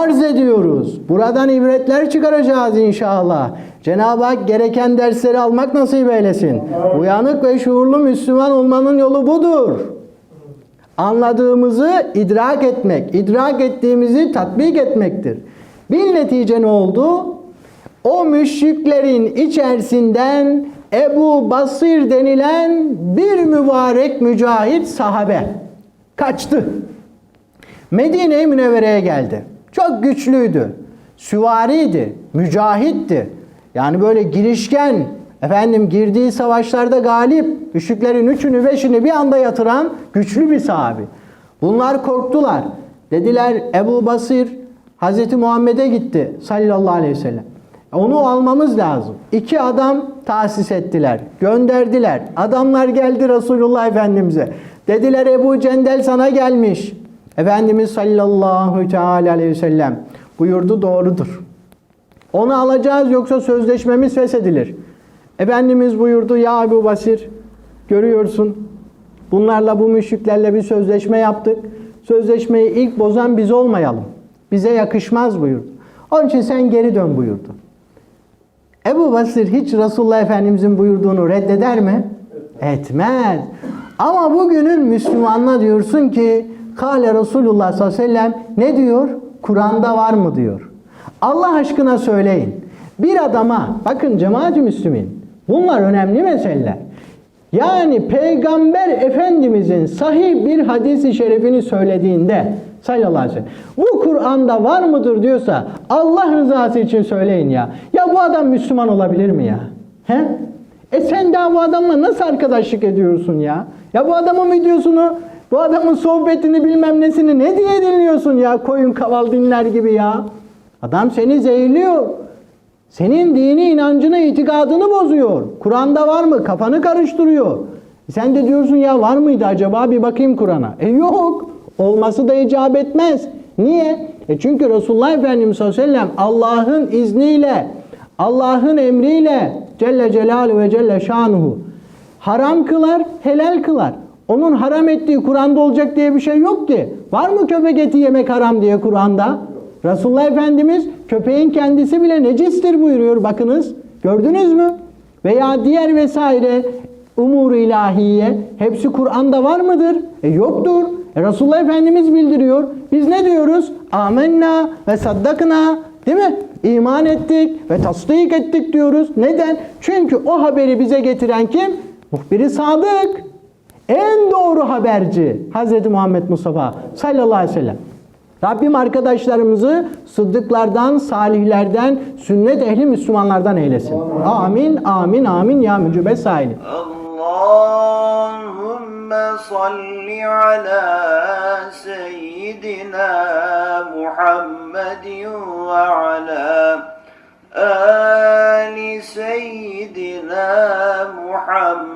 arz ediyoruz. Buradan ibretler çıkaracağız inşallah. Cenab-ı Hak gereken dersleri almak nasip eylesin. Uyanık ve şuurlu Müslüman olmanın yolu budur. Anladığımızı idrak etmek, idrak ettiğimizi tatbik etmektir. Bir netice ne oldu? O müşriklerin içerisinden Ebu Basir denilen bir mübarek mücahit sahabe kaçtı. Medine-i Münevvere'ye geldi. Çok güçlüydü. Süvariydi, mücahitti. Yani böyle girişken, efendim girdiği savaşlarda galip, müşriklerin üçünü beşini bir anda yatıran güçlü bir sahabi. Bunlar korktular. Dediler Ebu Basir Hazreti Muhammed'e gitti sallallahu aleyhi ve sellem. Onu almamız lazım. İki adam tahsis ettiler, gönderdiler. Adamlar geldi Resulullah Efendimiz'e. Dediler Ebu Cendel sana gelmiş. Efendimiz sallallahu teala aleyhi ve sellem buyurdu doğrudur. Onu alacağız yoksa sözleşmemiz feshedilir. Efendimiz buyurdu ya Ebu Basir görüyorsun bunlarla bu müşriklerle bir sözleşme yaptık. Sözleşmeyi ilk bozan biz olmayalım. Bize yakışmaz buyurdu. Onun için sen geri dön buyurdu. Ebu Basir hiç Resulullah Efendimizin buyurduğunu reddeder mi? Etmez. Ama bugünün Müslümanına diyorsun ki Kale Resulullah sallallahu aleyhi ve sellem ne diyor? Kur'an'da var mı diyor. Allah aşkına söyleyin. Bir adama bakın cemaat-i Müslümin bunlar önemli meseleler. Yani Peygamber Efendimizin sahih bir hadisi şerifini söylediğinde sallallahu aleyhi ve sellem bu Kur'an'da var mıdır diyorsa Allah rızası için söyleyin ya. Ya bu adam Müslüman olabilir mi ya? He? E sen daha bu adamla nasıl arkadaşlık ediyorsun ya? Ya bu adamın videosunu, bu adamın sohbetini bilmem nesini ne diye dinliyorsun ya? Koyun kaval dinler gibi ya. Adam seni zehirliyor. Senin dini inancını, itikadını bozuyor. Kur'an'da var mı? Kafanı karıştırıyor. E Sen de diyorsun ya var mıydı acaba bir bakayım Kur'an'a. E yok. Olması da icap etmez. Niye? E çünkü Resulullah Efendimiz sallallahu aleyhi ve sellem Allah'ın izniyle, Allah'ın emriyle Celle Celaluhu ve Celle Şanuhu haram kılar, helal kılar. Onun haram ettiği Kur'an'da olacak diye bir şey yok ki. Var mı köpek eti yemek haram diye Kur'an'da? Resulullah Efendimiz köpeğin kendisi bile necistir buyuruyor. Bakınız gördünüz mü? Veya diğer vesaire umur ilahiye hepsi Kur'an'da var mıdır? E yoktur. E Resulullah Efendimiz bildiriyor. Biz ne diyoruz? Amenna ve saddakna değil mi? İman ettik ve tasdik ettik diyoruz. Neden? Çünkü o haberi bize getiren kim? Muhbiri sadık. En doğru haberci Hz. Muhammed Mustafa sallallahu aleyhi ve sellem. Rabbim arkadaşlarımızı sıddıklardan, salihlerden, sünnet ehli Müslümanlardan eylesin. Amin, amin, amin ya mücübe sahili. Allahümme salli ala seyyidina Muhammedin ve ala ali seyyidina Muhammed